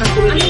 পরিষ্কার করে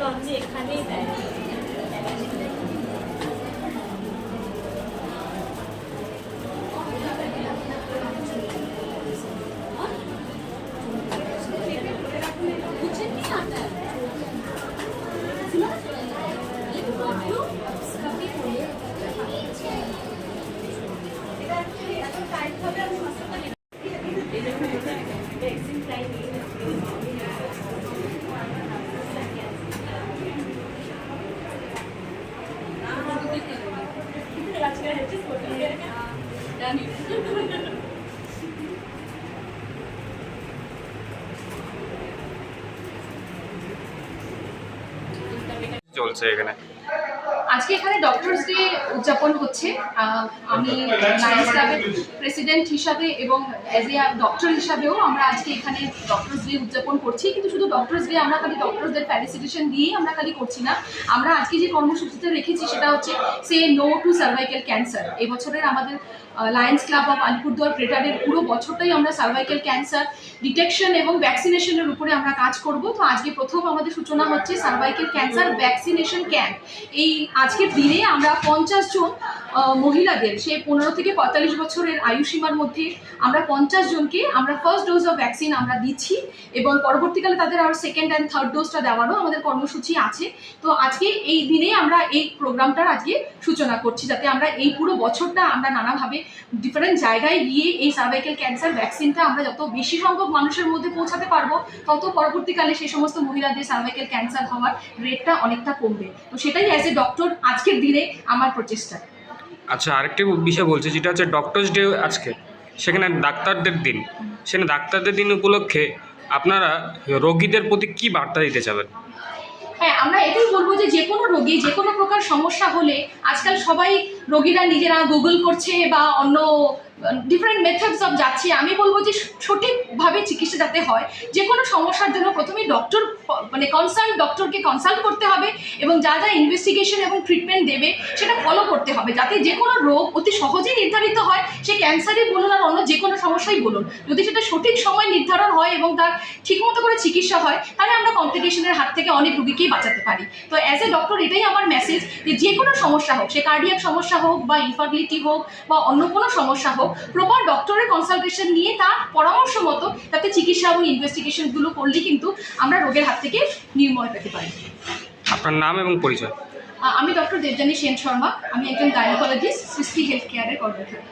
ตอ看内在 চলছে এখানে। আজকে এখানে ডক্টরস ডে উদযাপন হচ্ছে। আমি লায়ন্স ক্লাবের প্রেসিডেন্ট হিসাবে এবং অ্যাজ এ ডক্টর হিসাবেও আমরা আজকে এখানে ডক্টরস ডে উদযাপন করছি। কিন্তু শুধু ডক্টরস ডে আমরা খালি ডক্টরসদের ফ্যালিসিটেশন দিয়েই আমরা খালি করছি না। আমরা আজকে যে কর্মসূচিটা রেখেছি সেটা হচ্ছে say no to cervical cancer এই বছরের আমাদের লায়ন্স ক্লাব অফ আলিপুরদুয়ার গ্রেটারের পুরো বছরটাই আমরা সার্ভাইকেল ক্যান্সার ডিটেকশন এবং ভ্যাকসিনেশনের উপরে আমরা কাজ করব। তো আজকে প্রথম আমাদের সূচনা হচ্ছে সার্ভাইকেল ক্যান্সার ভ্যাকসিনেশন ক্যাম্প এই আজকের দিনে আমরা পঞ্চাশ জন আহ, মহিলাদের সে পনেরো থেকে পঁয়তাল্লিশ বছরের আয়ুসীমার মধ্যে আমরা পঞ্চাশ জনকে আমরা ফার্স্ট ডোজ অফ ভ্যাকসিন আমরা দিচ্ছি এবং পরবর্তীকালে তাদের আরও সেকেন্ড অ্যান্ড থার্ড ডোজটা দেওয়ারও আমাদের কর্মসূচি আছে। তো আজকে এই দিনে আমরা এই প্রোগ্রামটার আজকে সূচনা করছি যাতে আমরা এই পুরো বছরটা আমরা নানাভাবে ডিফারেন্ট জায়গায় গিয়ে এই সার্ভাইকেল ক্যান্সার ভ্যাকসিনটা আমরা যত বেশি সংখ্যক মানুষের মধ্যে পৌঁছাতে পারব, তত পরবর্তীকালে সেই সমস্ত মহিলাদের সার্ভাইকেল ক্যান্সার হওয়ার রেটটা অনেকটা কমবে। তো সেটাই অ্যাজ এ ডক্টর আজকের দিনে আমার প্রচেষ্টা। আচ্ছা আরেকটি বিষয় বলছি, যেটা হচ্ছে ডক্টরস ডে আজকে, সেখানে ডাক্তারদের দিন। সেখানে ডাক্তারদের দিন উপলক্ষে আপনারা রোগীদের প্রতি কি বার্তা দিতে চাবেন? হ্যাঁ আমরা এটাই বলব যে যে কোনো রোগী, যে কোনো প্রকার সমস্যা হলে আজকাল সবাই রোগীরা নিজেরা গুগল করছে বা অন্য ডিফারেন্ট মেথডস অফ যাচ্ছে। আমি বলব যে সঠিকভাবে চিকিৎসা যাতে হয়, যে কোনো সমস্যার জন্য প্রথমে ডক্টর মানে কনসার্ন ডক্টরকে কনসাল্ট করতে হবে এবং যা যা ইনভেস্টিগেশন এবং ট্রিটমেন্ট দেবে, সেটা ফলো করতে হবে। যাতে যে কোনো রোগ অতি সহজেই নির্ধারিত হয়, সে ক্যান্সারই বলুন আর অন্য যে কোনো সমস্যাই বলুন। যদি সেটা সঠিক সময় নির্ধারণ হয় এবং তার ঠিকমতো করে চিকিৎসা হয়, তাহলে আমরা কমপ্লিকেশনের হাত থেকে অনেক রুগীকেই বাঁচাতে পারি। তো অ্যাজ এ ডক্টর এটাই আমার মেসেজ যে যে কোনো সমস্যা হোক, সে কার্ডিয়াক সমস্যা হোক বা ইনফার্টিলিটি হোক বা অন্য কোনো সমস্যা হোক প্রপার ডক্টরের কনসালটেশন নিয়ে তার পরামর্শ মতো তাতে চিকিৎসা এবং ইনভেস্টিগেশনগুলো করলে কিন্তু আমরা রোগের হাত থেকে নির্ময় পেতে পারি। আপনার নাম এবং পরিচয়? আমি ডক্টর দেবজানী সেন শর্মা আমি একজন গাইনোকোলজিস্ট সৃষ্টি হেলথ কেয়ারের কর্মচারী।